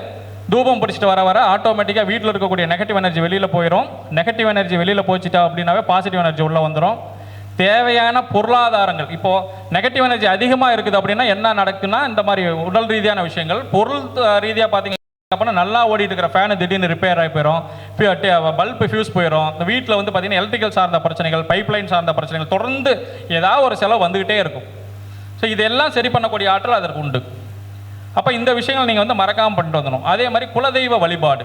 தூபம் பிடிச்சிட்டு வர வர ஆட்டோமேட்டிக்காக வீட்டில் இருக்கக்கூடிய நெகட்டிவ் எனர்ஜி வெளியில் போயிடும் நெகட்டிவ் எனர்ஜி வெளியில் போச்சுட்டா அப்படின்னாவே பாசிட்டிவ் எனர்ஜி உள்ளே வந்துடும் தேவையான பொருளாதாரங்கள். இப்போது நெகட்டிவ் எனர்ஜி அதிகமாக இருக்குது அப்படின்னா என்ன நடக்குன்னா இந்த மாதிரி உடல் ரீதியான விஷயங்கள். பொருள் ரீதியாக பார்த்தீங்க அப்படின்னா நல்லா ஓடிட்டு இருக்கிற ஃபேனு திடீர்னு ரிப்பேர் ஆகி போயிடும் பல்ப் ஃபியூஸ் போயிடும் இந்த வீட்டில் வந்து பார்த்தீங்கன்னா எலக்ட்ரிக்கல் சார்ந்த பிரச்சனைகள் பைப்லைன் சார்ந்த பிரச்சனைகள் தொடர்ந்து ஏதாவது ஒரு செலவு வந்துக்கிட்டே இருக்கும். ஸோ இதெல்லாம் சரி பண்ணக்கூடிய ஆற்றல் அதற்கு உண்டு. அப்போ இந்த விஷயங்கள் நீங்கள் வந்து மறக்காமல் பண்ணிட்டு வந்துடணும். அதே மாதிரி குலதெய்வ வழிபாடு.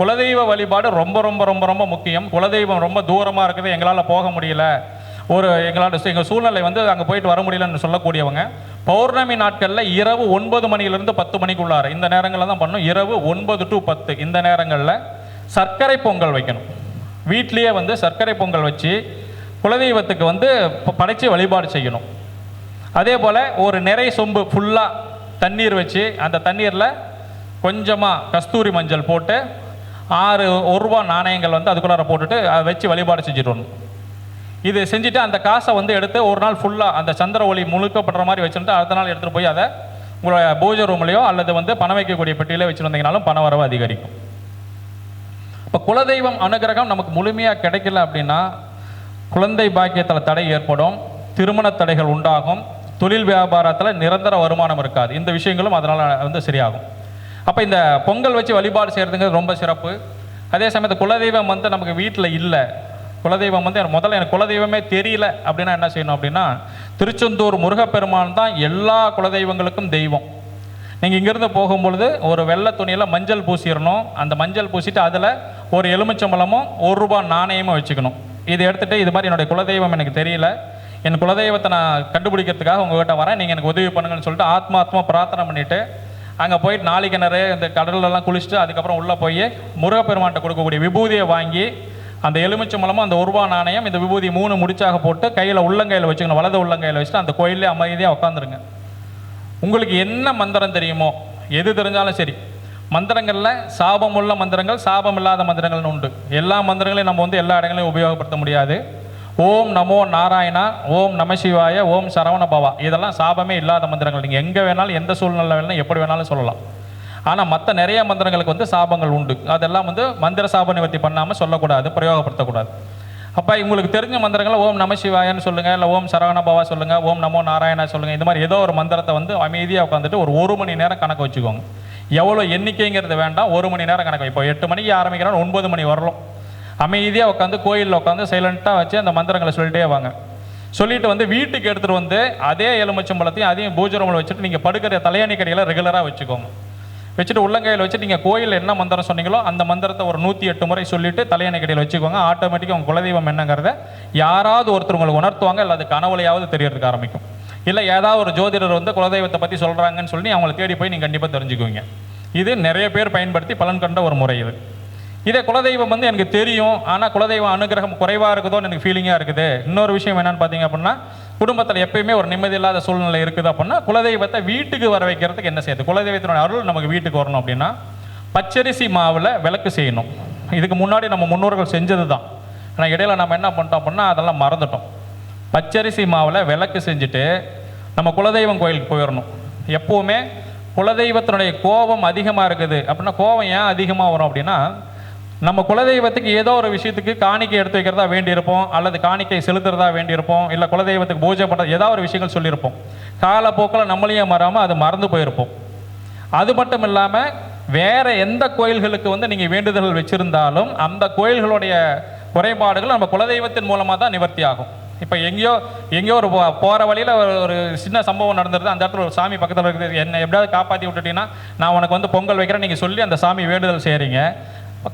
குலதெய்வ வழிபாடு ரொம்ப ரொம்ப ரொம்ப ரொம்ப முக்கியம். குலதெய்வம் ரொம்ப தூரமாக இருக்குது எங்களால் போக முடியல. ஒரு எங்களால் எங்கள் சூழ்நிலை வந்து அங்கே போயிட்டு வர முடியலன்னு சொல்லக்கூடியவங்க பௌர்ணமி நாட்களில் இரவு ஒன்பது மணியிலிருந்து பத்து மணிக்குள்ளார இந்த நேரங்களில் தான் பண்ணணும். இரவு ஒன்பது டு பத்து இந்த நேரங்களில் சர்க்கரை பொங்கல் வைக்கணும். வீட்லேயே வந்து சர்க்கரை பொங்கல் வச்சு குலதெய்வத்துக்கு வந்து படைச்சி வழிபாடு செய்யணும். அதே போல் ஒரு நிறை சொம்பு ஃபுல்லாக தண்ணீர் வச்சு அந்த தண்ணீரில் கொஞ்சமாக கஸ்தூரி மஞ்சள் போட்டு ஆறு ஒரு ரூபா நாணயங்கள் வந்து அதுக்குள்ளார போட்டுட்டு அதை வச்சு வழிபாடு செஞ்சுட்டு வரணும். இது செஞ்சுட்டு அந்த காசை வந்து எடுத்து ஒரு நாள் ஃபுல்லாக அந்த சந்திர ஒளி முழுக்கப்படுற மாதிரி வச்சுட்டு அடுத்த நாள் எடுத்துகிட்டு போய் அதை உங்களோட பூஜை ரூம்லையோ அல்லது வந்து பணம் வைக்கக்கூடிய பெட்டியிலே வச்சுருந்தீங்கனாலும் பண வரவு அதிகரிக்கும். இப்போ குலதெய்வம் அனுகிரகம் நமக்கு முழுமையாக கிடைக்கல அப்படின்னா குழந்தை பாக்கியத்தில் தடை ஏற்படும் திருமண தடைகள் உண்டாகும் தொழில் வியாபாரத்தில் நிரந்தர வருமானம் இருக்காது. இந்த விஷயங்களும் அதனால் வந்து சரியாகும். அப்போ இந்த பொங்கல் வச்சு வழிபாடு செய்கிறதுங்கிறது ரொம்ப சிறப்பு. அதே சமயத்தில் குலதெய்வம் வந்து நமக்கு வீட்டில் இல்லை. குலதெய்வம் வந்து எனக்கு முதல்ல எனக்கு குலதெய்வமே தெரியல அப்படின்னா என்ன செய்யணும் அப்படின்னா திருச்செந்தூர் முருகப்பெருமான் தான் எல்லா குலதெய்வங்களுக்கும் தெய்வம். நீங்கள் இங்கேருந்து போகும்பொழுது ஒரு வெள்ளை துணியில் மஞ்சள் பூசிடணும். அந்த மஞ்சள் பூசிட்டு அதில் ஒரு எலுமிச்சம்பழமும் ஒரு ரூபாய் நாணயமும் வச்சுக்கணும். இதை எடுத்துகிட்டு இது மாதிரி என்னுடைய குலதெய்வம் எனக்கு தெரியல. என் குலதெய்வத்தை நான் கண்டுபிடிக்கிறதுக்காக உங்ககிட்ட வரேன். நீங்கள் எனக்கு உதவி பண்ணுங்கன்னு சொல்லிட்டு ஆத்மாத்மா பிரார்த்தனை பண்ணிவிட்டு அங்கே போயிட்டு நாளை கிணறு இந்த கடல்லலாம் குளிச்சுட்டு அதுக்கப்புறம் உள்ளே போய் முருகப்பெருமான்கிட்ட கொடுக்கக்கூடிய விபூதியை வாங்கி அந்த எலுமிச்சம்பழமும் அந்த உருவா நாணயம் இந்த விபூதி மூணு முடிச்சாக போட்டு கையில் உள்ளங்கையில் வச்சுக்கணும். வலது உள்ளங்கையில் வச்சுட்டு அந்த கோயிலே அமைதியாக உட்காந்துருங்க உங்களுக்கு என்ன மந்திரம் தெரியுமோ எது தெரிஞ்சாலும் சரி மந்திரங்களில் சாபம் உள்ள மந்திரங்கள் சாபம் இல்லாத மந்திரங்கள்னு உண்டு. எல்லா மந்திரங்களையும் நம்ம வந்து எல்லா இடங்களையும் உபயோகப்படுத்த முடியாது. ஓம் நமோ நாராயணா ஓம் நமசிவாய ஓம் சரவண பவா. இதெல்லாம் சாபமே இல்லாத மந்திரங்கள். நீங்கள் எங்கே வேணாலும் எந்த சூழ்நிலை வேணாலும் எப்படி வேணாலும் சொல்லலாம். ஆனால் மற்ற நிறைய மந்திரங்களுக்கு வந்து சாபங்கள் உண்டு. அதெல்லாம் வந்து மந்திர சாப நிவர்த்தி பண்ணாமல் சொல்லக்கூடாது பிரயோகப்படுத்தக்கூடாது. அப்போ உங்களுக்கு தெரிஞ்ச மந்திரங்களை ஓம் நமசிவாயன்னு சொல்லுங்கள் இல்லை ஓம் சரவண பவா சொல்லுங்கள் ஓம் நமோ நாராயணா சொல்லுங்கள் இந்த மாதிரி ஏதோ ஒரு மந்திரத்தை வந்து அமைதியாக உட்காந்துட்டு ஒரு ஒரு மணி நேரம் கணக்கு வச்சுக்கோங்க. எவ்வளோ எண்ணிக்கைங்கிறது வேண்டாம் ஒரு மணி நேரம் கணக்கு. இப்போ எட்டு மணிக்கு ஆரம்பிக்கிறோம் ஒன்பது மணி வரலாம். அமைதியாக உட்காந்து கோயிலில் உட்காந்து சைலண்ட்டாக வச்சு அந்த மந்திரங்களை சொல்லிட்டே வாங்க. சொல்லிட்டு வந்து வீட்டுக்கு எடுத்துகிட்டு வந்து அதே எலுமிச்சம்பழத்தையும் அதையும் பூஜை வச்சுட்டு நீங்கள் படுக்கிற தலையணி கடையில் ரெகுலராக வச்சுக்கோங்க. வச்சுட்டு உள்ளங்கையில் வச்சுட்டு நீங்கள் கோயிலில் என்ன மந்திரம் சொன்னீங்களோ அந்த மந்திரத்தை ஒரு நூற்றி எட்டு முறை சொல்லிட்டு தலையணை கடையில் வச்சுக்கோங்க. ஆட்டோமேட்டிக்காக உங்கள் குலதெய்வம் என்னங்கிறத யாராவது ஒருத்தர் உங்களுக்கு உணர்த்துவாங்க இல்லை அது கனவுலையாவது தெரியறதுக்கு ஆரம்பிக்கும். இல்லை ஏதாவது ஒரு ஜோதிடர் வந்து குலதெய்வத்தை பற்றி சொல்கிறாங்கன்னு சொல்லி அவங்களை தேடி போய் நீங்கள் கண்டிப்பாக தெரிஞ்சுக்குவீங்க. இது நிறைய பேர் பயன்படுத்தி பலன் கண்ட ஒரு முறை இது. இதே குலதெய்வம் வந்து எனக்கு தெரியும் ஆனால் குலதெய்வம் அனுகிரகம் குறைவாக இருக்குதோன்னு எனக்கு ஃபீலிங்காக இருக்குது. இன்னொரு விஷயம் என்னன்னு பார்த்தீங்க அப்படின்னா குடும்பத்தில் எப்பயுமே ஒரு நிம்மதி இல்லாத சூழ்நிலை இருக்குது அப்படின்னா குலதெய்வத்தை வீட்டுக்கு வர வைக்கிறதுக்கு என்ன செய்யுது குலதெய்வத்தினுடைய அருள் நமக்கு வீட்டுக்கு வரணும் அப்படின்னா பச்சரிசி மாவில் விளக்கு செய்யணும். இதுக்கு முன்னாடி நம்ம முன்னோர்கள் செஞ்சது தான் ஆனால் இடையில நம்ம என்ன பண்ணிட்டோம் அப்படின்னா அதெல்லாம் மறந்துட்டோம். பச்சரிசி மாவில் விளக்கு செஞ்சுட்டு நம்ம குலதெய்வம் கோயிலுக்கு போயிடணும். எப்போவுமே குலதெய்வத்தினுடைய கோபம் அதிகமாக இருக்குது. அப்படின்னா கோபம் ஏன் அதிகமாக வரும் அப்படின்னா நம்ம குலதெய்வத்துக்கு ஏதோ ஒரு விஷயத்துக்கு காணிக்கை எடுத்து வைக்கிறதா வேண்டியிருப்போம் அல்லது காணிக்கை செலுத்துறதா வேண்டியிருப்போம் இல்லை குலதெய்வத்துக்கு பூஜை பண்ணுறது ஏதாவது ஒரு விஷயங்கள் சொல்லியிருப்போம். காலப்போக்கில் நம்மளையும் மறாமல் அது மறந்து போயிருப்போம். அது மட்டும் இல்லாமல் வேறு எந்த கோயில்களுக்கு வந்து நீங்கள் வேண்டுதல்கள் வச்சுருந்தாலும் அந்த கோயில்களுடைய குறைபாடுகள் நம்ம குலதெய்வத்தின் மூலமாக தான் நிவர்த்தி ஆகும். இப்போ எங்கேயோ எங்கேயோ ஒரு போகிற வழியில் ஒரு சின்ன சம்பவம் நடந்துருது. அந்த இடத்துல ஒரு சாமி பக்கத்தில் இருக்குது. என்னை எப்படியாவது காப்பாற்றி விட்டுட்டீங்கன்னா நான் உனக்கு வந்து பொங்கல் வைக்கிறேன் நீங்கள் சொல்லி அந்த சாமி வேண்டுதல் செய்கிறீங்க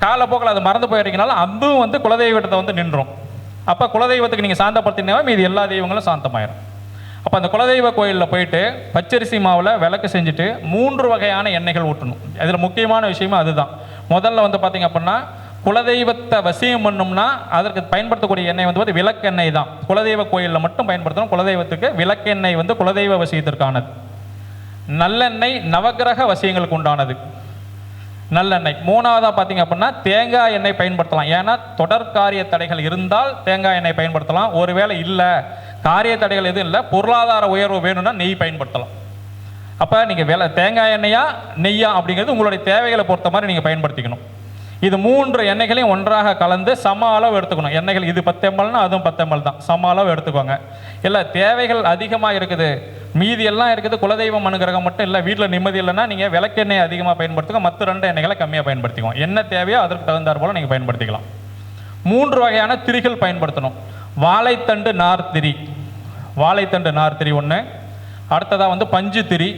காலப்போக்கில் அது மறந்து போயிருக்கனால அதுவும் வந்து குலதெய்வத்தை வந்து நின்றும். அப்போ குலதெய்வத்துக்கு நீங்கள் சாந்தப்படுத்தினா மீதி எல்லா தெய்வங்களும் சாந்தமாயிரும். அப்போ அந்த குலதெய்வ கோயிலில் போயிட்டு பச்சரிசி மாவில் விளக்கு செஞ்சுட்டு மூன்று வகையான எண்ணெய்கள் ஊற்றணும் இதில் முக்கியமான விஷயமும் அதுதான். முதல்ல வந்து பார்த்தீங்க அப்படின்னா குலதெய்வத்தை வசியம் பண்ணோம்னா அதற்கு பயன்படுத்தக்கூடிய எண்ணெய் வந்து வந்து விளக்கெண்ணெய் தான். குலதெய்வ கோயிலில் மட்டும் பயன்படுத்தணும் குலதெய்வத்துக்கு விளக்கெண்ணெய் வந்து குலதெய்வ வசியத்திற்கானது. நல்லெண்ணெய் நவக்கிரக வசியங்களுக்கு உண்டானது. நல்லெண்ணெய். மூணாவதாக பார்த்தீங்க அப்படின்னா தேங்காய் எண்ணெய் பயன்படுத்தலாம். ஏன்னா தொடர் காரிய தடைகள் இருந்தால் தேங்காய் எண்ணெய் பயன்படுத்தலாம். ஒருவேளை இல்லை காரிய தடைகள் எதுவும் இல்லை பொருளாதார உயர்வு வேணும்னா நெய் பயன்படுத்தலாம். அப்போ நீங்கள் வேலை தேங்காய் எண்ணெயா நெய்யா அப்படிங்கிறது உங்களுடைய தேவைகளை பொறுத்த மாதிரி நீங்கள் பயன்படுத்திக்கணும். இது மூன்று எண்ணெய்களையும் ஒன்றாக கலந்து சம அளவு எடுத்துக்கணும். எண்ணெய்கள் இது பத்து எம்எல்னா அதுவும் பத்து எம்எல் தான். சம அளவு எடுத்துக்கோங்க. இல்லை தேவைகள் அதிகமாக இருக்குது. மீதி எல்லாம் இருக்குது. குலதெய்வம் அனுகிரகம் மட்டும் இல்லை வீட்டில் நிம்மதி இல்லைன்னா நீங்கள் விளக்கெண்ணெய் அதிகமாக பயன்படுத்துங்க மற்ற ரெண்டு எண்ணெய்களை கம்மியாக பயன்படுத்திக்கோங்க என்ன தேவையோ அதற்கு தகுந்தாற் போல் நீங்கள் பயன்படுத்திக்கலாம். மூன்று வகையான திரிகள் பயன்படுத்தணும். வாழைத்தண்டு நார் திரி வாழைத்தண்டு நார் திரி ஒன்று அடுத்ததாக வந்து பஞ்சு திரி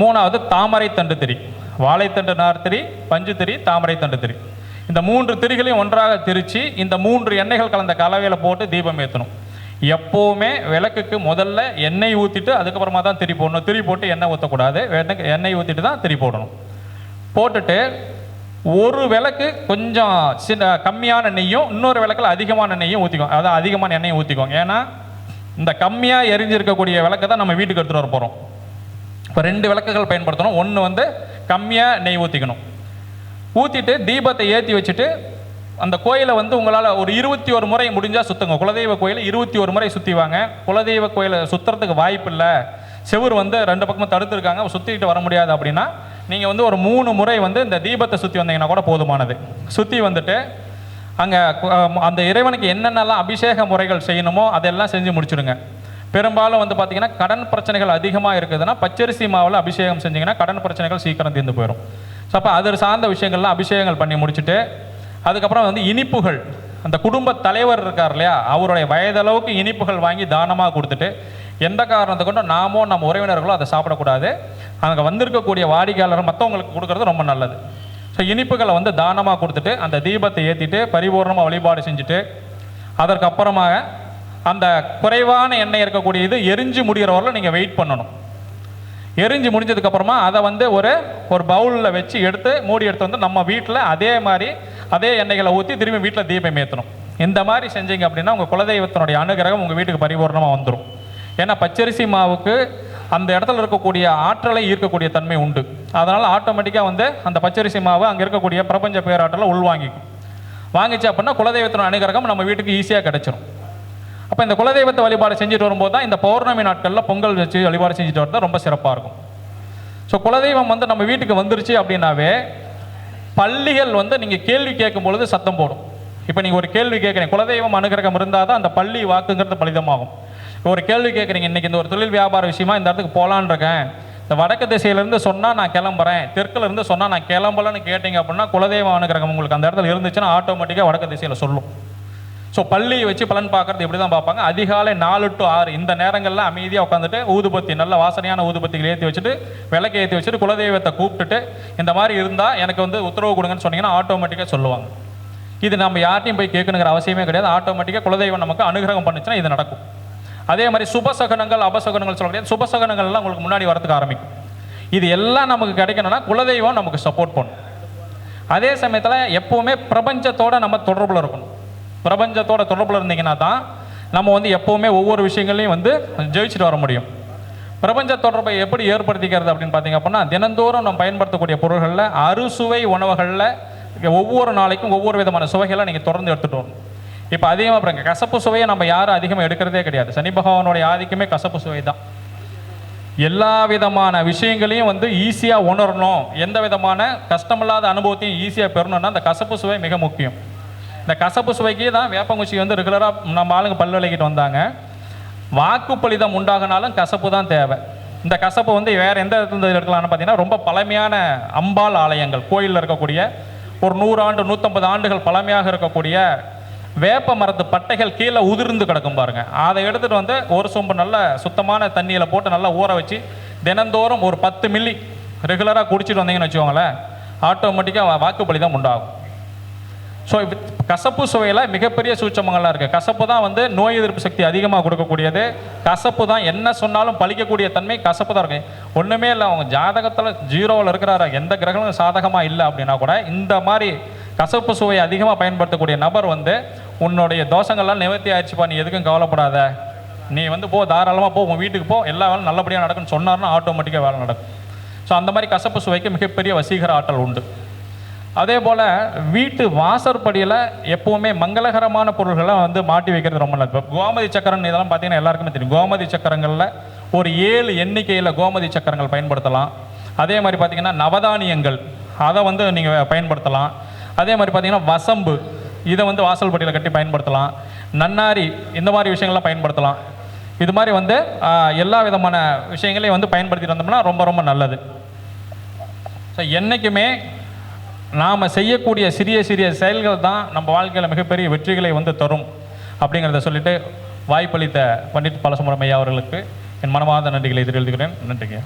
மூணாவது தாமரை தண்டு திரி. வாழைத்தண்டு நார் திரி பஞ்சு திரி தாமரை தண்டு திரி. இந்த மூன்று திரிகளையும் ஒன்றாக திரித்து இந்த மூன்று எண்ணெய்கள் கலந்த கலவையில் போட்டு தீபம் ஏற்றணும் எப்போவுமே விளக்குக்கு முதல்ல எண்ணெய் ஊற்றிட்டு அதுக்கப்புறமா தான் திரி போடணும். திரி போட்டு எண்ணெய் ஊற்றக்கூடாது எண்ணெய் எண்ணெய் ஊற்றிட்டு தான் திரி போடணும். போட்டுட்டு ஒரு விளக்கு கொஞ்சம் சின்ன கம்மியான நெய்யும் இன்னொரு விளக்கில் அதிகமான நெய்யும் ஊற்றிக்கோங்க அதான் அதிகமான எண்ணெயும் ஊற்றிக்கோங்க ஏன்னா இந்த கம்மியாக எரிஞ்சிருக்கக்கூடிய விளக்கை தான் நம்ம வீட்டுக்கு எடுத்துகிட்டு வர போகிறோம் இப்போ ரெண்டு விளக்குகள் பயன்படுத்தணும். ஒன்று வந்து கம்மியாக நெய் ஊற்றிக்கணும் ஊற்றிட்டு தீபத்தை ஏற்றி வச்சுட்டு அந்த கோயிலை வந்து உங்களால் ஒரு இருபத்தி ஒரு முறை முடிஞ்சால் சுற்றுங்க குலதெய்வ கோயிலை இருபத்தி ஒரு முறை சுற்றி வாங்க. குலதெய்வ கோயிலை சுற்றுறதுக்கு வாய்ப்பு இல்லை. செவுர் வந்து ரெண்டு பக்கமும் தடுத்துருக்காங்க. சுற்றிட்டு வர முடியாது அப்படின்னா நீங்கள் வந்து ஒரு மூணு முறை வந்து இந்த தீபத்தை சுற்றி வந்தீங்கன்னா கூட போதுமானது. சுற்றி வந்துட்டு அங்கே அந்த இறைவனுக்கு என்னென்னலாம் அபிஷேக முறைகள் செய்யணுமோ அதெல்லாம் செஞ்சு முடிச்சிடுங்க. பெரும்பாலும் வந்து பார்த்தீங்கன்னா கடன் பிரச்சனைகள் அதிகமாக இருக்குதுன்னா பச்சரிசி மாவில் அபிஷேகம் செஞ்சீங்கன்னா கடன் பிரச்சனைகள் சீக்கிரம் தீர்ந்து போயிடும் ஸோ அப்போ அது சார்ந்த விஷயங்கள்லாம் அபிஷேகங்கள் பண்ணி முடிச்சுட்டு அதுக்கப்புறம் வந்து இனிப்புகள். அந்த குடும்ப தலைவர் இருக்கார் இல்லையா அவருடைய வயதளவுக்கு இனிப்புகள் வாங்கி தானமாக கொடுத்துட்டு எந்த காரணத்தை கொண்டும் நாமோ நம்ம உறவினர்களோ அதை சாப்பிடக்கூடாது. அங்கே வந்திருக்கக்கூடிய வாடிக்கையாளர் மற்றவங்களுக்கு கொடுக்கறது ரொம்ப நல்லது. ஸோ இனிப்புகளை வந்து தானமாக கொடுத்துட்டு அந்த தீபத்தை ஏற்றிட்டு பரிபூர்ணமாக வழிபாடு செஞ்சுட்டு அதற்கப்புறமாக அந்த குறைவான எண்ணெய் இருக்கக்கூடிய இது எரிஞ்சு முடிகிற வரல நீங்கள் வெயிட் பண்ணணும். எரிஞ்சு முடிஞ்சதுக்கப்புறமா அதை வந்து ஒரு ஒரு பவுலில் வச்சு எடுத்து மூடி எடுத்து வந்து நம்ம வீட்டில் அதே மாதிரி அதே எண்ணெய்களை ஊற்றி திரும்பி வீட்டில் தீபம் ஏற்றணும் இந்த மாதிரி செஞ்சீங்க அப்படின்னா உங்கள் குலதெய்வத்தினுடைய அனுகிரகம் உங்கள் வீட்டுக்கு பரிபூர்ணமாக வந்துடும் ஏன்னா பச்சரிசி மாவுக்கு அந்த இடத்துல இருக்கக்கூடிய ஆற்றலை ஈர்க்கக்கூடிய தன்மை உண்டு. அதனால் ஆட்டோமேட்டிக்காக வந்து அந்த பச்சரிசி மாவு அங்கே இருக்கக்கூடிய பிரபஞ்ச பேராற்றலை உள்வாங்கிக்கும். வாங்கிச்சு அப்படின்னா குலதெய்வத்தினுடைய அனுகிரகம் நம்ம வீட்டுக்கு ஈஸியாக கிடச்சிரும். அப்போ இந்த குலதெய்வத்தை வழிபாடு செஞ்சுட்டு வரும்போது தான் இந்த பௌர்ணமி நாட்களில் பொங்கல் வச்சு வழிபாடு செஞ்சுட்டு வரது ரொம்ப சிறப்பாக இருக்கும். ஸோ குலதெய்வம் வந்து நம்ம வீட்டுக்கு வந்துருச்சு அப்படின்னாவே பள்ளிகள் வந்து நீங்கள் கேள்வி கேட்கும் பொழுது சத்தம் போடும். இப்போ நீங்கள் ஒரு கேள்வி கேட்குறீங்க குலதெய்வம் அனுகிரகம் இருந்தால் தான் அந்த பள்ளி வாக்குங்கிறது பலிதமாகும். இப்போ ஒரு கேள்வி கேட்குறீங்க இன்றைக்கி இந்த ஒரு தொழில் வியாபார விஷயமா இந்த இடத்துக்கு போகலான்னு இருக்கேன். இந்த வடக்கு திசையிலேருந்து சொன்னால் நான் கிளம்புறேன் தெற்குலேருந்து சொன்னால் நான் கிளம்பலன்னு கேட்டிங்க அப்படின்னா குலதெய்வம் அனுகிரகம் உங்களுக்கு அந்த இடத்துல இருந்துச்சுன்னா ஆட்டோமேட்டிக்காக வடக்கு திசையில் சொல்லும். ஸோ பள்ளியை வச்சு பலன் பார்க்கறது இப்படி தான் பார்ப்பாங்க? அதிகாலை நாலு டு ஆறு. இந்த நேரங்களில் அமைதியாக உட்காந்துட்டு ஊதுபத்தி நல்ல வாசனையான ஊதுபத்திகள் ஏற்றி வச்சுட்டு விளக்கு ஏற்றி வச்சுட்டு குலதெய்வத்தை கூப்பிட்டுட்டு இந்த மாதிரி இருந்தால் எனக்கு வந்து உத்தரவு கொடுங்கன்னு சொன்னீங்கன்னா ஆட்டோமேட்டிக்காக சொல்லுவாங்க. இது நம்ம யார்ட்டையும் போய் கேட்கணுங்கிற அவசியமே கிடையாது. ஆட்டோமேட்டிக்காக குலதெய்வம் நமக்கு அனுகிரகம் பண்ணுச்சுன்னா இது நடக்கும். அதே மாதிரி சுபசகனங்கள் அபசகனங்கள் சொல்ல சுபசகனங்கள்லாம் உங்களுக்கு முன்னாடி வரதுக்கு ஆரம்பிக்கும். இது எல்லாம் நமக்கு கிடைக்கணும்னா குலதெய்வம் நமக்கு சப்போர்ட் பண்ணும். அதே சமயத்தில் எப்போவுமே பிரபஞ்சத்தோட நம்ம தொடர்பில் இருக்கணும். பிரபஞ்சத்தோட தொடர்பில் இருந்தீங்கன்னா தான் நம்ம வந்து எப்போவுமே ஒவ்வொரு விஷயங்களையும் வந்து ஜெயிச்சுட்டு வர முடியும். பிரபஞ்ச தொடர்பை எப்படி ஏற்படுத்திக்கிறது அப்படின்னு பார்த்தீங்க அப்படின்னா தினந்தோறும் நம்ம பயன்படுத்தக்கூடிய பொருள்களில் அறுசுவை உணவுகளில் ஒவ்வொரு நாளைக்கும் ஒவ்வொரு விதமான சுவைகளை நீங்கள் தொடர்ந்து எடுத்துகிட்டு வரணும். இப்போ அதிகமாக பாருங்க கசப்பு சுவையை நம்ம யாரும் அதிகமாக எடுக்கிறதே கிடையாது. சனி பகவானுடைய ஆதிக்கமே கசப்பு சுவை தான். எல்லா விதமான விஷயங்களையும் வந்து ஈஸியாக உணரணும். எந்த விதமான கஷ்டமில்லாத அனுபவத்தையும் ஈஸியாக பெறணும்னா அந்த கசப்பு சுவை மிக முக்கியம். இந்த கசப்பு சுவைக்கு தான் வேப்பங்குச்சி வந்து ரெகுலராக நம்ம ஆளுங்க பல் விளக்கிட்டு வந்தாங்க. வாக்கு பலிதம் உண்டாகினாலும் கசப்பு தான் தேவை. இந்த கசப்பு வந்து வேறு எந்த இடத்துல எடுக்கலாம்னு பார்த்தீங்கன்னா ரொம்ப பழமையான அம்பாள் ஆலயங்கள். கோயிலில் இருக்கக்கூடிய ஒரு நூறு ஆண்டு நூற்றம்பது ஆண்டுகள் பழமையாக இருக்கக்கூடிய வேப்ப மரத்து பட்டைகள் கீழே உதிர்ந்து கிடக்கும் பாருங்கள் அதை எடுத்துட்டு வந்து ஒரு சொம்பு நல்ல சுத்தமான தண்ணியில் போட்டு நல்லா ஊற வச்சு தினந்தோறும் ஒரு பத்து மில்லி ரெகுலராக குடிச்சிட்டு வந்தீங்கன்னு வச்சுக்கோங்களேன் ஆட்டோமேட்டிக்காக வாக்குப்பலி தான் உண்டாகும். ஸோ கசப்பு சுவையில் மிகப்பெரிய சூட்சமங்கள்லாம் இருக்குது கசப்பு தான் வந்து நோய் எதிர்ப்பு சக்தி அதிகமாக கொடுக்கக்கூடியது. கசப்பு தான் என்ன சொன்னாலும் பழிக்கக்கூடிய தன்மை கசப்பு தான் இருக்குது ஒன்றுமே இல்லை அவங்க ஜாதகத்தில் ஜீரோவில் இருக்கிறாரு எந்த கிரகங்களும் சாதகமாக இல்லை அப்படின்னா கூட இந்த மாதிரி கசப்பு சுவையை அதிகமாக பயன்படுத்தக்கூடிய நபர் வந்து உன்னுடைய தோஷங்கள்லாம் நிவர்த்தி ஆயிடுச்சுப்பா நீ எதுக்கும் கவலைப்படாத. நீ வந்து போ தாராளமாக போ உன் வீட்டுக்கு போ எல்லா வேலையும் நல்லபடியாக நடக்கும்னு சொன்னார்னா ஆட்டோமேட்டிக்காக வேலை நடக்கும். ஸோ அந்த மாதிரி கசப்பு சுவைக்கு மிகப்பெரிய வசீகர ஆற்றல் உண்டு. அதே போல் வீட்டு வாசற்படியில் எப்போவுமே மங்களகரமான பொருள்களை வந்து மாட்டி வைக்கிறது ரொம்ப நல்லது. இப்போ கோமதி சக்கரம் இதெல்லாம் பார்த்தீங்கன்னா எல்லாருக்குமே தெரியும். கோமதி சக்கரங்களில் ஒரு ஏழு எண்ணிக்கையில் கோமதி சக்கரங்கள் பயன்படுத்தலாம். அதே மாதிரி பார்த்தீங்கன்னா நவதானியங்கள் அதை வந்து நீங்கள் பயன்படுத்தலாம். அதே மாதிரி பார்த்தீங்கன்னா வசம்பு இதை வந்து வாசல் படியில் கட்டி பயன்படுத்தலாம். நன்னாரி இந்த மாதிரி விஷயங்கள்லாம் பயன்படுத்தலாம். இது மாதிரி வந்து எல்லா விதமான விஷயங்களையும் வந்து பயன்படுத்திட்டு வந்தோம்னா ரொம்ப ரொம்ப நல்லது. ஸோ என்றைக்குமே நாம் செய்யக்கூடிய சிறிய சிறிய செயல்கள் தான் நம்ம வாழ்க்கையில் மிகப்பெரிய வெற்றிகளை வந்து தரும் அப்படிங்கிறத சொல்லிட்டு வாய்ப்பளித்த பண்டிட் பாலசுப்ரமணியா அவர்களுக்கு என் மனமார்ந்த நன்றிகளை தெரிவித்துக்கிறேன் நன்றிங்க.